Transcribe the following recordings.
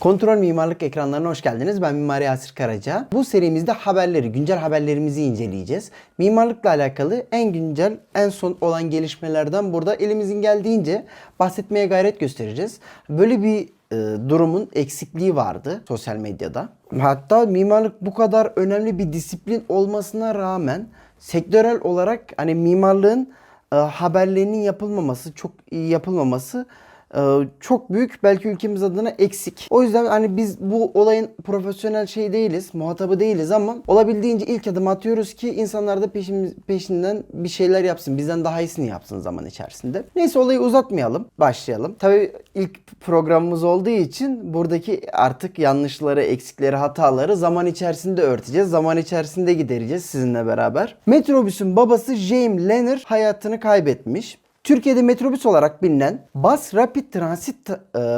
Kontrol Mimarlık ekranlarına hoş geldiniz. Ben Mimar Yasir Karaca. Bu serimizde haberleri, güncel haberlerimizi inceleyeceğiz. Mimarlıkla alakalı en güncel, en son olan gelişmelerden burada elimizin geldiğince bahsetmeye gayret göstereceğiz. Böyle bir e, durumun eksikliği vardı sosyal medyada. Hatta mimarlık bu kadar önemli bir disiplin olmasına rağmen sektörel olarak hani mimarlığın e, haberlerinin yapılmaması, çok iyi yapılmaması çok büyük belki ülkemiz adına eksik. O yüzden hani biz bu olayın profesyonel şey değiliz, muhatabı değiliz ama olabildiğince ilk adım atıyoruz ki insanlar da peşimiz, peşinden bir şeyler yapsın. Bizden daha iyisini yapsın zaman içerisinde. Neyse olayı uzatmayalım. Başlayalım. Tabii ilk programımız olduğu için buradaki artık yanlışları, eksikleri, hataları zaman içerisinde örteceğiz. Zaman içerisinde gidereceğiz sizinle beraber. Metrobüsün babası James Lenner hayatını kaybetmiş. Türkiye'de metrobüs olarak bilinen Bus Rapid Transit e,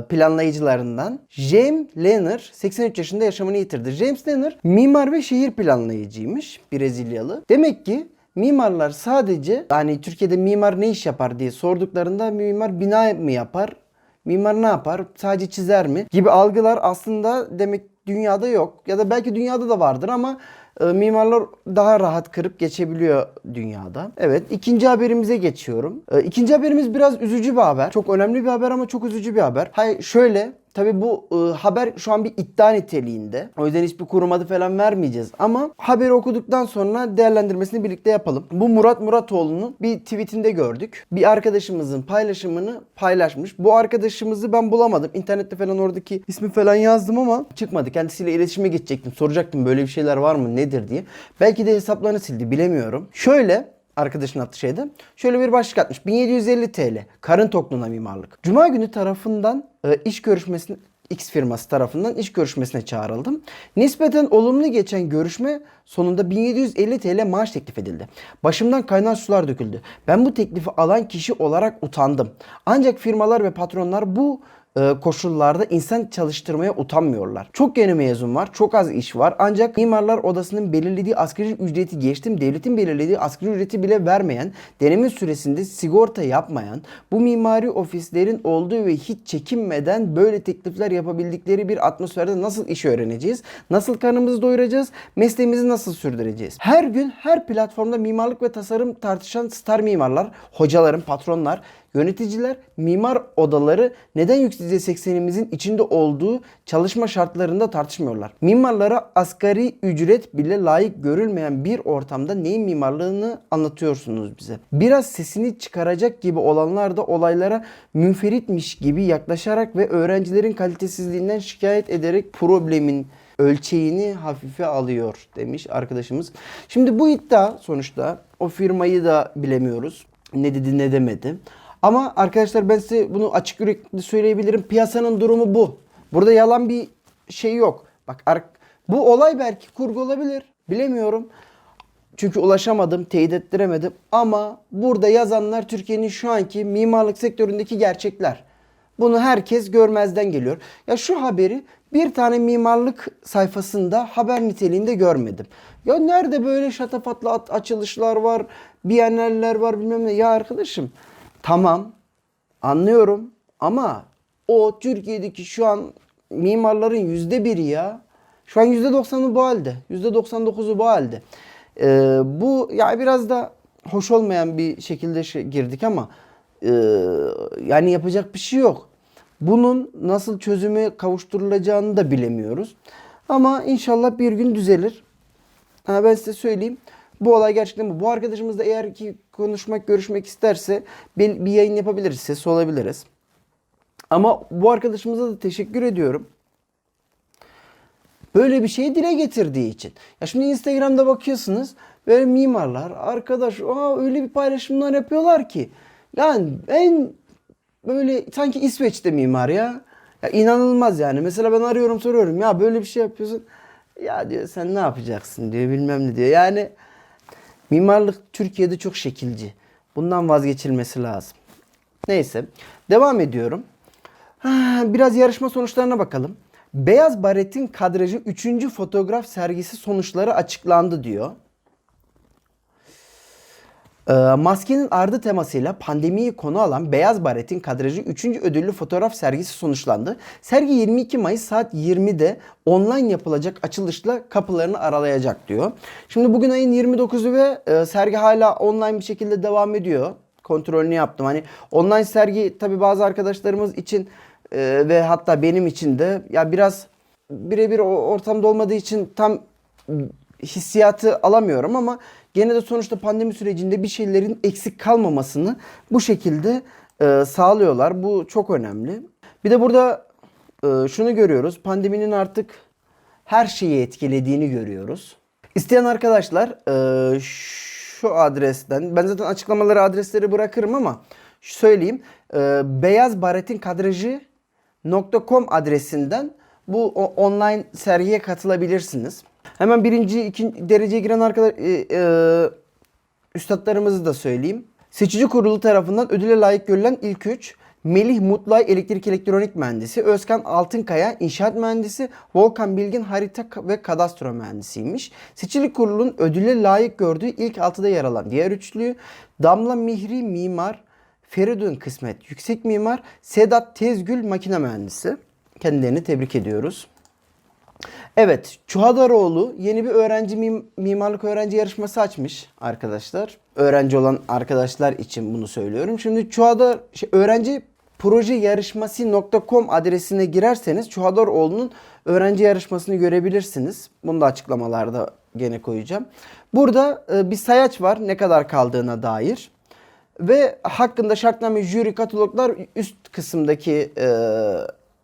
planlayıcılarından James Lenner 83 yaşında yaşamını yitirdi. James Lenner mimar ve şehir planlayıcıymış Brezilyalı. Demek ki mimarlar sadece hani Türkiye'de mimar ne iş yapar diye sorduklarında mimar bina mı yapar? Mimar ne yapar? Sadece çizer mi? Gibi algılar aslında demek dünyada yok. Ya da belki dünyada da vardır ama mimarlar daha rahat kırıp geçebiliyor dünyada. Evet ikinci haberimize geçiyorum. E, İkinci haberimiz biraz üzücü bir haber. Çok önemli bir haber ama çok üzücü bir haber. Hayır şöyle Tabi bu e, haber şu an bir iddia niteliğinde. O yüzden hiçbir kurum adı falan vermeyeceğiz. Ama haberi okuduktan sonra değerlendirmesini birlikte yapalım. Bu Murat Muratoğlu'nun bir tweetinde gördük. Bir arkadaşımızın paylaşımını paylaşmış. Bu arkadaşımızı ben bulamadım. İnternette falan oradaki ismi falan yazdım ama çıkmadı. Kendisiyle iletişime geçecektim. Soracaktım böyle bir şeyler var mı nedir diye. Belki de hesaplarını sildi bilemiyorum. Şöyle arkadaşın attığı şeyde. Şöyle bir başlık atmış. 1750 TL. Karın tokluğuna mimarlık. Cuma günü tarafından e, iş görüşmesine X firması tarafından iş görüşmesine çağrıldım. Nispeten olumlu geçen görüşme sonunda 1750 TL maaş teklif edildi. Başımdan kaynar sular döküldü. Ben bu teklifi alan kişi olarak utandım. Ancak firmalar ve patronlar bu koşullarda insan çalıştırmaya utanmıyorlar. Çok yeni mezun var, çok az iş var. Ancak mimarlar odasının belirlediği asgari ücreti geçtim, devletin belirlediği asgari ücreti bile vermeyen, deneme süresinde sigorta yapmayan, bu mimari ofislerin olduğu ve hiç çekinmeden böyle teklifler yapabildikleri bir atmosferde nasıl iş öğreneceğiz? Nasıl karnımızı doyuracağız? Mesleğimizi nasıl sürdüreceğiz? Her gün her platformda mimarlık ve tasarım tartışan star mimarlar, hocalarım, patronlar, Yöneticiler mimar odaları neden yüksek düzey 80'imizin içinde olduğu çalışma şartlarında tartışmıyorlar. Mimarlara asgari ücret bile layık görülmeyen bir ortamda neyin mimarlığını anlatıyorsunuz bize. Biraz sesini çıkaracak gibi olanlar da olaylara münferitmiş gibi yaklaşarak ve öğrencilerin kalitesizliğinden şikayet ederek problemin ölçeğini hafife alıyor demiş arkadaşımız. Şimdi bu iddia sonuçta o firmayı da bilemiyoruz. Ne dedi ne demedi. Ama arkadaşlar ben size bunu açık yürekli söyleyebilirim. Piyasanın durumu bu. Burada yalan bir şey yok. Bak bu olay belki kurgu olabilir. Bilemiyorum. Çünkü ulaşamadım, teyit ettiremedim. Ama burada yazanlar Türkiye'nin şu anki mimarlık sektöründeki gerçekler. Bunu herkes görmezden geliyor. Ya şu haberi bir tane mimarlık sayfasında haber niteliğinde görmedim. Ya nerede böyle şatafatlı açılışlar var, biyeneller var bilmem ne. Ya arkadaşım Tamam anlıyorum ama o Türkiye'deki şu an mimarların yüzde biri ya. Şu an yüzde doksanı bu halde. Yüzde doksan dokuzu bu halde. Ee, bu ya biraz da hoş olmayan bir şekilde şey, girdik ama e, yani yapacak bir şey yok. Bunun nasıl çözüme kavuşturulacağını da bilemiyoruz. Ama inşallah bir gün düzelir. Ha, ben size söyleyeyim. Bu olay gerçekten bu. Bu arkadaşımız da eğer ki konuşmak, görüşmek isterse bir, bir yayın yapabiliriz, ses olabiliriz. Ama bu arkadaşımıza da teşekkür ediyorum. Böyle bir şeyi dile getirdiği için. Ya şimdi Instagram'da bakıyorsunuz böyle mimarlar arkadaş aa öyle bir paylaşımlar yapıyorlar ki. Yani en böyle sanki İsveç'te mimar ya. Ya inanılmaz yani. Mesela ben arıyorum soruyorum ya böyle bir şey yapıyorsun. Ya diyor sen ne yapacaksın diyor bilmem ne diyor. Yani Mimarlık Türkiye'de çok şekilci. Bundan vazgeçilmesi lazım. Neyse. Devam ediyorum. Biraz yarışma sonuçlarına bakalım. Beyaz Baret'in kadrajı 3. fotoğraf sergisi sonuçları açıklandı diyor. Ee, maskenin ardı temasıyla pandemiyi konu alan Beyaz Baret'in kadrajı 3. ödüllü fotoğraf sergisi sonuçlandı. Sergi 22 Mayıs saat 20'de online yapılacak açılışla kapılarını aralayacak diyor. Şimdi bugün ayın 29'u ve e, sergi hala online bir şekilde devam ediyor. Kontrolünü yaptım. Hani online sergi tabi bazı arkadaşlarımız için e, ve hatta benim için de ya biraz birebir ortamda olmadığı için tam hissiyatı alamıyorum ama gene de sonuçta pandemi sürecinde bir şeylerin eksik kalmamasını bu şekilde e, sağlıyorlar. Bu çok önemli. Bir de burada e, şunu görüyoruz. Pandeminin artık her şeyi etkilediğini görüyoruz. İsteyen arkadaşlar e, şu adresten ben zaten açıklamaları adresleri bırakırım ama söyleyeyim. E, Beyaz Baret'in kadrajı .com adresinden bu online sergiye katılabilirsiniz. Hemen birinci, ikinci dereceye giren arkadaş, e, e, üstadlarımızı da söyleyeyim. Seçici kurulu tarafından ödüle layık görülen ilk üç Melih Mutlay elektrik elektronik mühendisi, Özkan Altınkaya inşaat mühendisi, Volkan Bilgin harita ve kadastro mühendisiymiş. Seçici kurulun ödüle layık gördüğü ilk altıda yer alan diğer üçlü Damla Mihri mimar, Feridun Kısmet yüksek mimar, Sedat Tezgül makine mühendisi. Kendilerini tebrik ediyoruz. Evet, Çuhadaroğlu yeni bir öğrenci mim- mimarlık öğrenci yarışması açmış arkadaşlar. Öğrenci olan arkadaşlar için bunu söylüyorum. Şimdi Çuhadar şey, öğrenci proje yarışması.com adresine girerseniz Çuhadaroğlu'nun öğrenci yarışmasını görebilirsiniz. Bunu da açıklamalarda gene koyacağım. Burada e, bir sayaç var ne kadar kaldığına dair. Ve hakkında şartname jüri kataloglar üst kısımdaki e,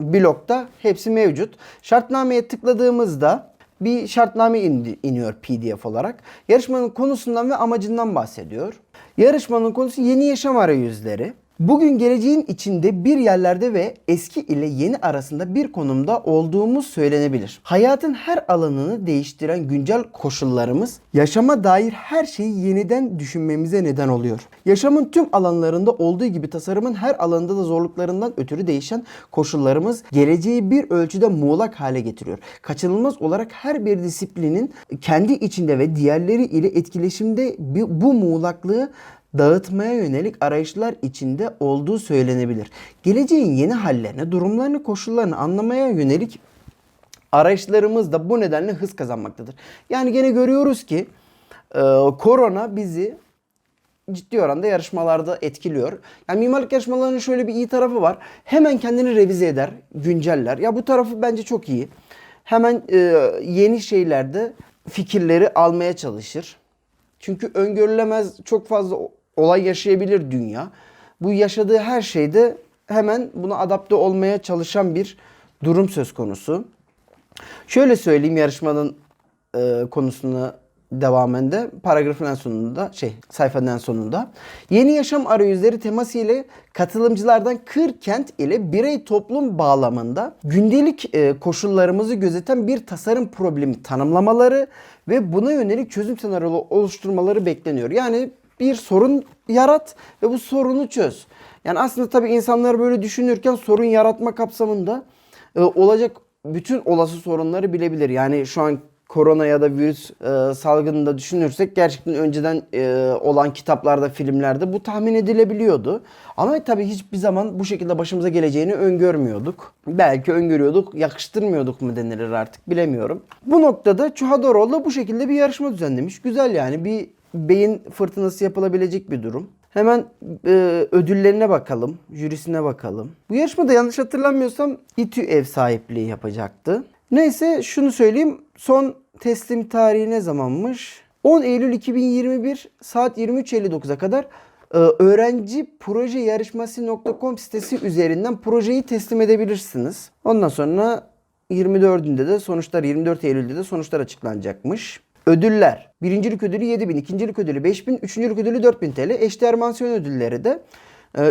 blokta hepsi mevcut. Şartnameye tıkladığımızda bir şartname indi- iniyor PDF olarak. Yarışmanın konusundan ve amacından bahsediyor. Yarışmanın konusu yeni yaşam arayüzleri. Bugün geleceğin içinde bir yerlerde ve eski ile yeni arasında bir konumda olduğumuz söylenebilir. Hayatın her alanını değiştiren güncel koşullarımız yaşama dair her şeyi yeniden düşünmemize neden oluyor. Yaşamın tüm alanlarında olduğu gibi tasarımın her alanında da zorluklarından ötürü değişen koşullarımız geleceği bir ölçüde muğlak hale getiriyor. Kaçınılmaz olarak her bir disiplinin kendi içinde ve diğerleri ile etkileşimde bu muğlaklığı dağıtmaya yönelik arayışlar içinde olduğu söylenebilir. Geleceğin yeni hallerini, durumlarını, koşullarını anlamaya yönelik arayışlarımız da bu nedenle hız kazanmaktadır. Yani gene görüyoruz ki e, korona bizi ciddi oranda yarışmalarda etkiliyor. Yani mimarlık yarışmalarının şöyle bir iyi tarafı var. Hemen kendini revize eder, günceller. Ya bu tarafı bence çok iyi. Hemen e, yeni şeylerde fikirleri almaya çalışır. Çünkü öngörülemez çok fazla olay yaşayabilir dünya. Bu yaşadığı her şeyde hemen buna adapte olmaya çalışan bir durum söz konusu. Şöyle söyleyeyim yarışmanın e, konusuna devamında paragrafın en sonunda şey sayfanın en sonunda yeni yaşam arayüzleri teması ile katılımcılardan kır kent ile birey toplum bağlamında gündelik e, koşullarımızı gözeten bir tasarım problemi tanımlamaları ve buna yönelik çözüm senaryoları oluşturmaları bekleniyor. Yani bir sorun yarat ve bu sorunu çöz. Yani aslında tabii insanlar böyle düşünürken sorun yaratma kapsamında e, olacak bütün olası sorunları bilebilir. Yani şu an korona ya da virüs e, salgınında düşünürsek gerçekten önceden e, olan kitaplarda, filmlerde bu tahmin edilebiliyordu. Ama tabii hiçbir zaman bu şekilde başımıza geleceğini öngörmüyorduk. Belki öngörüyorduk, yakıştırmıyorduk mu denilir artık bilemiyorum. Bu noktada Çuhadaroğlu bu şekilde bir yarışma düzenlemiş. Güzel yani bir beyin fırtınası yapılabilecek bir durum. Hemen e, ödüllerine bakalım, jürisine bakalım. Bu yarışmada yanlış hatırlamıyorsam İTÜ ev sahipliği yapacaktı. Neyse şunu söyleyeyim. Son teslim tarihi ne zamanmış? 10 Eylül 2021 saat 23.59'a kadar e, öğrenci proje yarışması.com sitesi üzerinden projeyi teslim edebilirsiniz. Ondan sonra 24'ünde de sonuçlar 24 Eylül'de de sonuçlar açıklanacakmış. Ödüller. Birincilik ödülü 7000, ikincilik ödülü 5000, üçüncülük ödülü 4000 TL. Eşdeğer mansiyon ödülleri de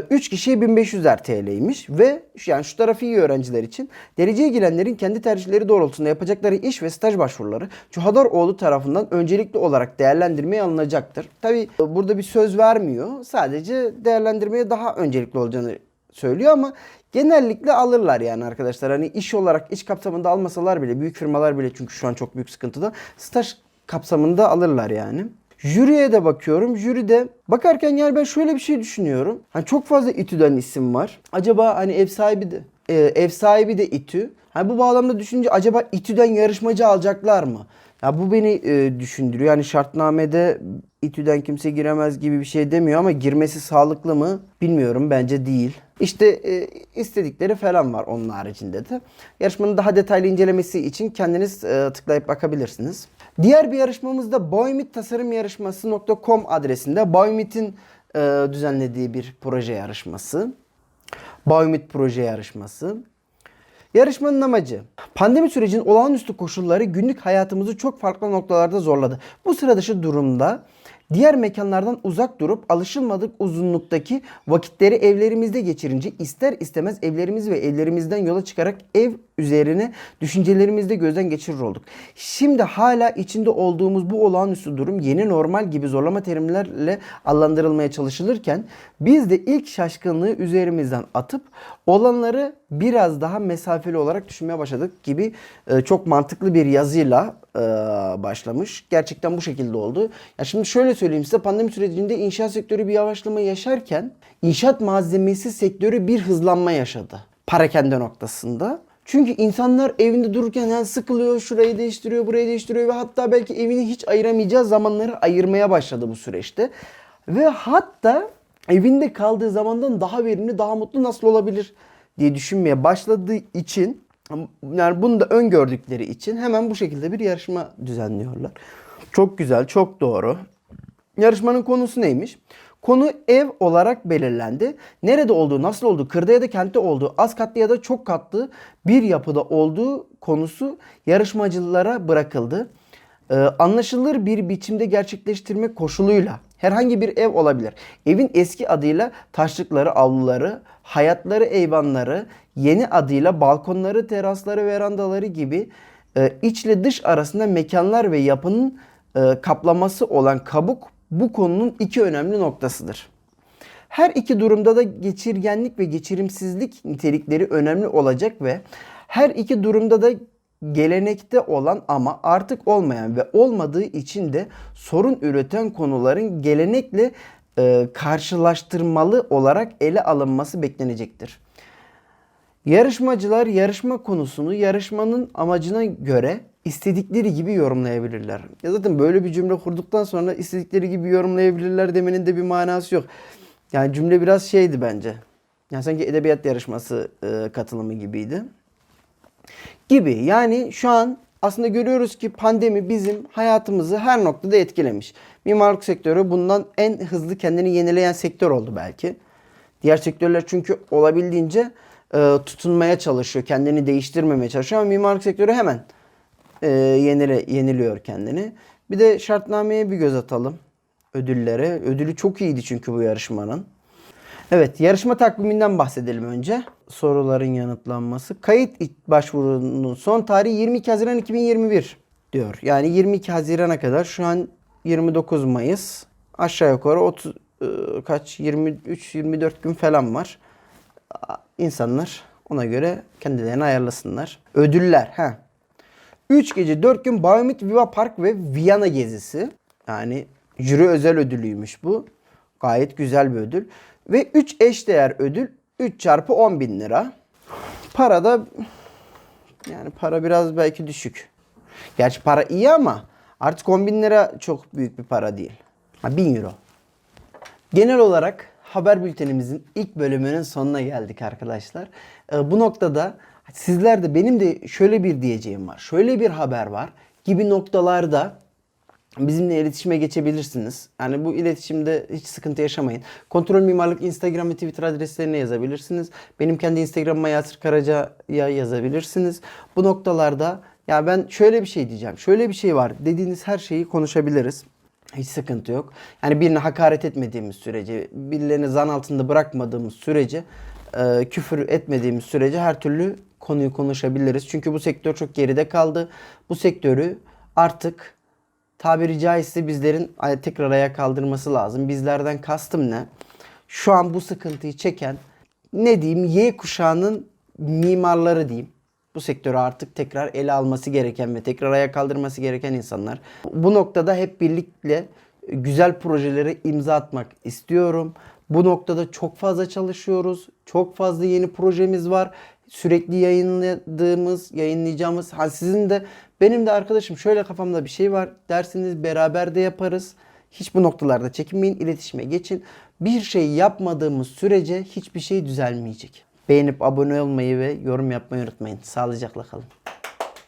3 kişiye 1500'er TL'ymiş ve yani şu tarafı iyi öğrenciler için dereceye girenlerin kendi tercihleri doğrultusunda yapacakları iş ve staj başvuruları Çuhadaroğlu tarafından öncelikli olarak değerlendirmeye alınacaktır. Tabi burada bir söz vermiyor. Sadece değerlendirmeye daha öncelikli olacağını söylüyor ama genellikle alırlar yani arkadaşlar. Hani iş olarak iş kapsamında almasalar bile büyük firmalar bile çünkü şu an çok büyük sıkıntıda staj kapsamında alırlar yani. Jüriye de bakıyorum. Jüride bakarken yani ben şöyle bir şey düşünüyorum. Hani çok fazla İTÜ'den isim var. Acaba hani ev sahibi de e, ev sahibi de İTÜ. Hani bu bağlamda düşünce acaba İTÜ'den yarışmacı alacaklar mı? Ya bu beni e, düşündürüyor. Yani şartnamede İTÜ'den kimse giremez gibi bir şey demiyor ama girmesi sağlıklı mı bilmiyorum. Bence değil. İşte e, istedikleri falan var onun haricinde de. Yarışmanın daha detaylı incelemesi için kendiniz e, tıklayıp bakabilirsiniz. Diğer bir yarışmamız da Boymit Tasarım Yarışması.com adresinde Boymit'in e, düzenlediği bir proje yarışması. Boymit proje yarışması. Yarışmanın amacı pandemi sürecinin olağanüstü koşulları günlük hayatımızı çok farklı noktalarda zorladı. Bu sıra dışı durumda diğer mekanlardan uzak durup alışılmadık uzunluktaki vakitleri evlerimizde geçirince ister istemez evlerimiz ve evlerimizden yola çıkarak ev üzerine düşüncelerimizde gözden geçirir olduk. Şimdi hala içinde olduğumuz bu olağanüstü durum yeni normal gibi zorlama terimlerle adlandırılmaya çalışılırken biz de ilk şaşkınlığı üzerimizden atıp olanları biraz daha mesafeli olarak düşünmeye başladık gibi e, çok mantıklı bir yazıyla e, başlamış. Gerçekten bu şekilde oldu. Ya şimdi şöyle söyleyeyim size pandemi sürecinde inşaat sektörü bir yavaşlama yaşarken inşaat malzemesi sektörü bir hızlanma yaşadı. Parakende noktasında. Çünkü insanlar evinde dururken yani sıkılıyor, şurayı değiştiriyor, burayı değiştiriyor ve hatta belki evini hiç ayıramayacağı zamanları ayırmaya başladı bu süreçte. Ve hatta evinde kaldığı zamandan daha verimli, daha mutlu nasıl olabilir diye düşünmeye başladığı için yani bunu da öngördükleri için hemen bu şekilde bir yarışma düzenliyorlar. Çok güzel, çok doğru. Yarışmanın konusu neymiş? Konu ev olarak belirlendi. Nerede olduğu, nasıl olduğu, kırda ya da kentte olduğu, az katlı ya da çok katlı bir yapıda olduğu konusu yarışmacılara bırakıldı. Ee, anlaşılır bir biçimde gerçekleştirmek koşuluyla herhangi bir ev olabilir. Evin eski adıyla taşlıkları, avluları, hayatları, eyvanları, yeni adıyla balkonları, terasları, verandaları gibi e, içle dış arasında mekanlar ve yapının e, kaplaması olan kabuk bu konunun iki önemli noktasıdır. Her iki durumda da geçirgenlik ve geçirimsizlik nitelikleri önemli olacak ve her iki durumda da gelenekte olan ama artık olmayan ve olmadığı için de sorun üreten konuların gelenekle e, karşılaştırmalı olarak ele alınması beklenecektir. Yarışmacılar yarışma konusunu yarışmanın amacına göre istedikleri gibi yorumlayabilirler. Ya zaten böyle bir cümle kurduktan sonra istedikleri gibi yorumlayabilirler demenin de bir manası yok. Yani cümle biraz şeydi bence. Yani sanki edebiyat yarışması e, katılımı gibiydi. Gibi. Yani şu an aslında görüyoruz ki pandemi bizim hayatımızı her noktada etkilemiş. Mimarlık sektörü bundan en hızlı kendini yenileyen sektör oldu belki. Diğer sektörler çünkü olabildiğince e, tutunmaya çalışıyor, kendini değiştirmemeye çalışıyor ama mimarlık sektörü hemen e, yenile, yeniliyor kendini. Bir de şartnameye bir göz atalım. Ödüllere. Ödülü çok iyiydi çünkü bu yarışmanın. Evet, yarışma takviminden bahsedelim önce. Soruların yanıtlanması. Kayıt başvurunun son tarihi 22 Haziran 2021 diyor. Yani 22 Haziran'a kadar şu an 29 Mayıs. Aşağı yukarı 30 e, kaç 23 24 gün falan var. İnsanlar ona göre kendilerini ayarlasınlar. Ödüller. Ha. 3 gece 4 gün Baumit Viva Park ve Viyana gezisi. Yani jüri özel ödülüymüş bu. Gayet güzel bir ödül. Ve 3 eşdeğer ödül 3 çarpı 10 bin lira. Para da yani para biraz belki düşük. Gerçi para iyi ama artık 10 bin lira çok büyük bir para değil. Ha, 1000 euro. Genel olarak haber bültenimizin ilk bölümünün sonuna geldik arkadaşlar. Ee, bu noktada sizler de benim de şöyle bir diyeceğim var. Şöyle bir haber var gibi noktalarda bizimle iletişime geçebilirsiniz. Yani bu iletişimde hiç sıkıntı yaşamayın. Kontrol Mimarlık Instagram ve Twitter adreslerine yazabilirsiniz. Benim kendi Instagram'ıma Yasir Karaca'ya yazabilirsiniz. Bu noktalarda ya ben şöyle bir şey diyeceğim. Şöyle bir şey var dediğiniz her şeyi konuşabiliriz. Hiç sıkıntı yok. Yani birine hakaret etmediğimiz sürece, birilerini zan altında bırakmadığımız sürece, e, küfür etmediğimiz sürece her türlü konuyu konuşabiliriz. Çünkü bu sektör çok geride kaldı. Bu sektörü artık tabiri caizse bizlerin tekrar ayağa kaldırması lazım. Bizlerden kastım ne? Şu an bu sıkıntıyı çeken ne diyeyim Y kuşağının mimarları diyeyim. Bu sektörü artık tekrar ele alması gereken ve tekrar ayağa kaldırması gereken insanlar. Bu noktada hep birlikte güzel projelere imza atmak istiyorum. Bu noktada çok fazla çalışıyoruz. Çok fazla yeni projemiz var. Sürekli yayınladığımız, yayınlayacağımız. Sizin de benim de arkadaşım şöyle kafamda bir şey var dersiniz beraber de yaparız. Hiç bu noktalarda çekinmeyin, iletişime geçin. Bir şey yapmadığımız sürece hiçbir şey düzelmeyecek. Beğenip abone olmayı ve yorum yapmayı unutmayın. Sağlıcakla kalın.